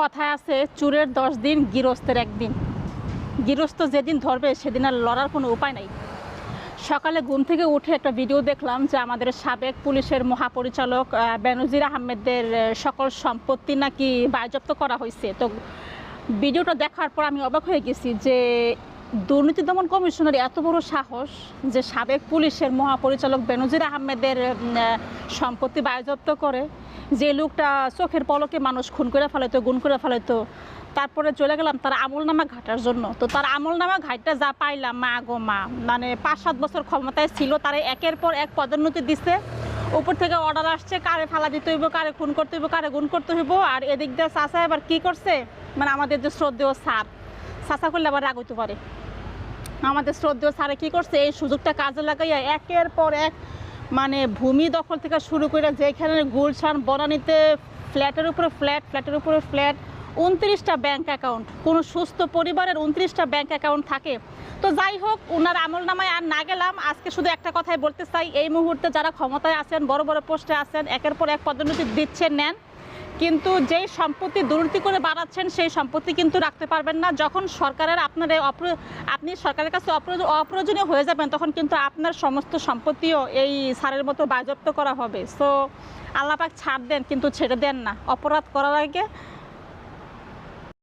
কথায় আছে, চুরের দশ দিন, গৃহস্থের একদিন। গৃহস্থ যেদিন ধরবে, সেদিন আর লড়ার কোনো উপায় নাই। সকালে ঘুম থেকে উঠে একটা ভিডিও দেখলাম যে আমাদের সাবেক পুলিশের মহাপরিচালক বেনজির আহমেদের সকল সম্পত্তি নাকি বাজপ্ত করা হয়েছে। তো ভিডিওটা দেখার পর আমি অবাক হয়ে গেছি যে দুর্নীতি দমন কমিশনের এত বড় সাহস যে সাবেক পুলিশের মহাপরিচালক বেনজির আহমেদের সম্পত্তি বাজপ্ত করে যে লোকটা চোখের পলকে মানুষ খুন করে ফেলাইতো, গুণ করে ফেলাইতো, তারপরে চলে গেলাম তার আমল নামা ঘাটার জন্য। তো তার আমলনামা ঘাটটা যা পাইলাম, মা গো মা মানে পাঁচ সাত বছর ক্ষমতায় ছিল, তারা একের পর এক পদোন্নতি দিছে। উপর থেকে অর্ডার আসছে, কারে ফালা দিতে হইব, কারে খুন করতে হইব, কারে গুণ করতে হইব, আর এদিক দিয়ে চাষা এবার কী করছে? মানে আমাদের যে শ্রদ্ধেয় সার চাষা করলে আবার রাগ হইতে পারে। আমাদের শ্রদ্ধেয় স্যারে কী করছে? এই সুযোগটা কাজে লাগাইয়া একের পর এক মানে ভূমি দখল থেকে শুরু করে যেখানে গুলশান, বনানীতে ফ্ল্যাটের উপরে ফ্ল্যাট, ফ্ল্যাটের উপরে ফ্ল্যাট, উনত্রিশটা ব্যাঙ্ক অ্যাকাউন্ট কোনো সুস্থ পরিবারের উনত্রিশটা ব্যাঙ্ক অ্যাকাউন্ট থাকে। তো যাই হোক ওনার আমল নামায় আর না গেলাম। আজকে শুধু একটা কথাই বলতে চাই, এই মুহূর্তে যারা ক্ষমতায় আছেন, বড় বড় পোস্টে আছেন, একের পর এক পদোন্নতি দিচ্ছেন, নেন। কিন্তু যে সম্পত্তি দুর্নীতি করে বাড়াচ্ছেন, সেই সম্পত্তি কিন্তু রাখতে পারবেন না। যখন সরকারের আপনার আপনি সরকারের কাছে অপ্রয়োজ- অপ্রয়োজনীয় হয়ে যাবেন, তখন কিন্তু আপনার সমস্ত সম্পত্তিও এই সারের মতো বাজপ্ত করা হবে। সো আল্লাপাক ছাড় দেন, কিন্তু ছেড়ে দেন না। অপরাধ করার আগে